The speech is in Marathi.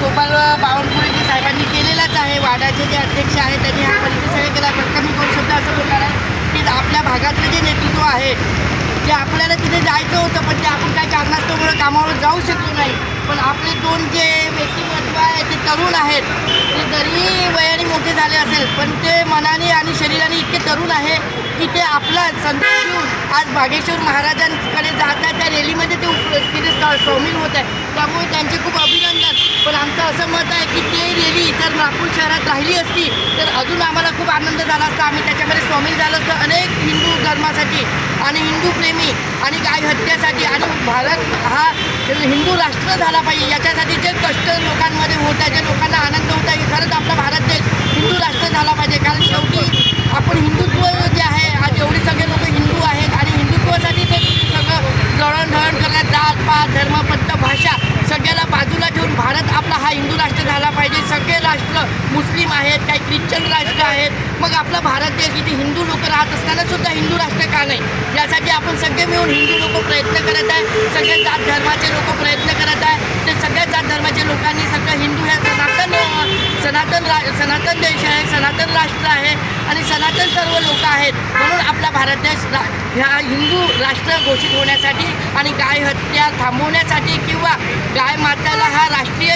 गोपाल बावनकुळे साहेबांनी केलेलाच आहे. वाड्याचे जे अध्यक्ष आहेत त्यांनी हा परिचय केला. फक्त मी करू शब्द असं बोलणार आहे की आपल्या भागातलं जे नेतृत्व आहे जे आपल्याला तिथे जायचं होतं पण ते आपण काही कारणास्तवमुळे कामावर जाऊ शकलो नाही. पण आपले दोन जे व्यक्तिमत्व आहे ते तरुण आहेत. ते जरी वयाने मोठे झाले असेल पण ते मनाने आणि शरीराने इतके तरुण आहे की ते आपला संदेश घेऊन आज बागेश्वर महाराजांकडे जात आहे त्या रॅलीमध्ये ते उप तिथे होत आहे. त्यामुळे त्यांचे खूप अभिनंदन. पण आमचं असं मत आहे की ते रेली जर नागपूर शहरात राहिली असती तर अजून आम्हाला खूप आनंद झाला असता. आम्ही त्याच्यामध्ये सामील झालं असतो. अनेक हिंदू धर्मासाठी आणि हिंदू प्रेमी आणि गाय हत्यासाठी आणि भारत हा हिंदू राष्ट्र झाला पाहिजे. याच्यासाठी जे कष्ट लोकांमध्ये होत आहे जे लोकांना आनंद होत आहे खरंच आपला भारत देश हिंदू राष्ट्र झाला पाहिजे कारण शेवटी आपण हिंदुत्व जे आहे आज एवढे सगळे लोक हिंदू आहेत आणि हिंदुत्वासाठी ते सगळं दळणदळण करण्यात जात भाषा सगळ्याला बाजूला ठेवून भारत आपला हा हिंदू राष्ट्र झाला पाहिजे. सगळे राष्ट्र मुस्लिम आहेत काही ख्रिश्चन राष्ट्र आहेत. मग आपला भारत देश इथे हिंदू लोक राहत असताना सुद्धा हिंदू राष्ट्र का नाही? यासाठी आपण सगळे मिळून हिंदू लोक प्रयत्न करत आहे. सगळे जात धर्माचे लोक प्रयत्न सनातन रा सनातन देश आहे सनातन राष्ट्र आहे आणि सनातन सर्व लोक आहेत. म्हणून आपला भारत देश रा ह्या हिंदू राष्ट्र घोषित होण्यासाठी आणि गाय हत्या थांबवण्यासाठी किंवा गाय माताला हा राष्ट्रीय